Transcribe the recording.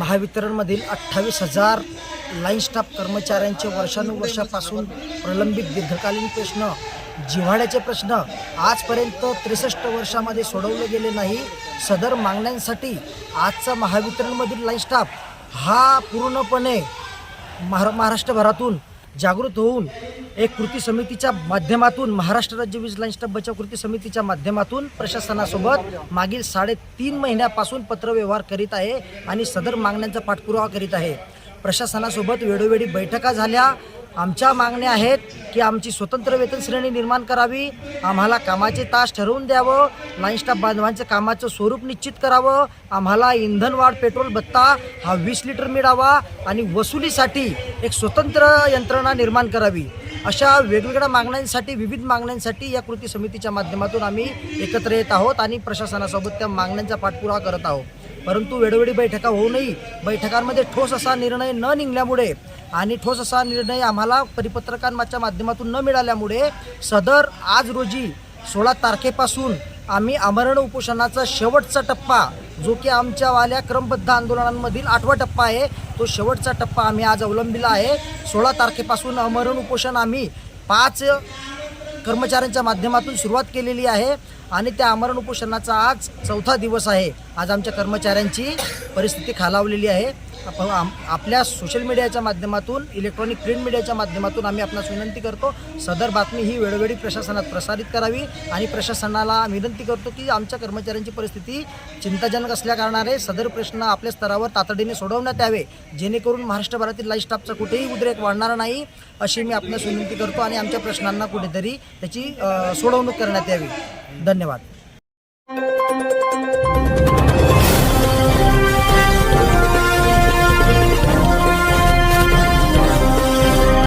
महावितरणमधील अठ्ठावीस हजार line staff कर्मचाऱ्यांचे वर्षानुवर्षापासून प्रलंबित दीर्घकालीन प्रश्न जिव्हाळ्याचे प्रश्न आजपर्यंत त्रेसष्ट वर्षामध्ये सोडवले गेले नाही. सदर मागण्यांसाठी आजचा महावितरणमधील लाईन स्टाफ हा पूर्णपणे महारा महाराष्ट्रभरातून जागृत होऊन एक कृती समितीच्या माध्यमातून महाराष्ट्र राज्य वीज लाईन स्टाफ बचाव कृती समितीच्या माध्यमातून प्रशासनासोबत मागील साडेतीन महिन्यापासून पत्रव्यवहार करीत आहे आणि सदर मागण्यांचा पाठपुरावा करीत आहे. प्रशासनासोबत वेळोवेळी बैठका झाल्या. आमच्या मागण्या आहेत की आमची स्वतंत्र वेतन श्रेणी निर्माण करावी. आम्हाला कामाचे तास ठरवून द्यावं. लाईन स्टाफ बांधवांचं कामाचं स्वरूप निश्चित करावं. आम्हाला इंधन वाढ पेट्रोल भत्ता हा वीस लिटर मिळावा आणि वसुलीसाठी एक स्वतंत्र यंत्रणा निर्माण करावी. अशा वेगवेगळ्या मागण्यांसाठी विविध मागण्यांसाठी या कृती समितीच्या माध्यमातून आम्ही एकत्र येत आहोत आणि प्रशासनासोबत त्या मागण्यांचा पाठपुरावा करत आहोत. परंतु वेळोवेळी बैठका होऊनही बैठकांमध्ये ठोस असा निर्णय न निघल्यामुळे आणि ठोस असा निर्णय आम्हाला परिपत्रकांच्या माध्यमातून न मिळाल्यामुळे सदर आज रोजी सोळा तारखेपासून आम्ही आमरण उपोषणाचा शेवटचा टप्पा जो की आमच्यावाल्या क्रमबद्ध आंदोलनांमधील आठवा टप्पा आहे तो शेवटचा टप्पा आम्ही आज अवलंबिला आहे. सोळा तारखेपासून आमरण उपोषण आम्ही पाच कर्मचाऱ्यांच्या माध्यमातून सुरुवात केलेली आहे आणि त्या आमरण उपोषणाचा आज चौथा दिवस आहे. आज आमच्या कर्मचाऱ्यांची परिस्थिती खालावलेली आहे. आम- आपल्या सोशल मीडियाच्या माध्यमातून इलेक्ट्रॉनिक प्रिंट मीडियाच्या माध्यमातून आम्ही आपणास विनंती करतो सदर बातमी ही वेळोवेळी प्रशासनात प्रसारित करावी आणि प्रशासनाला विनंती करतो की आमच्या कर्मचाऱ्यांची परिस्थिती चिंताजनक असल्याकारणाने सदर प्रश्न आपल्या स्तरावर तातडीने सोडवण्यात यावे. जेणेकरून महाराष्ट्रभरातील लाईफ स्टाफचा कुठेही उद्रेक वाढणार नाही अशी मी आपणास विनंती करतो आणि आमच्या प्रश्नांना कुठेतरी त्याची सोडवणूक करण्यात यावी. धन्यवाद.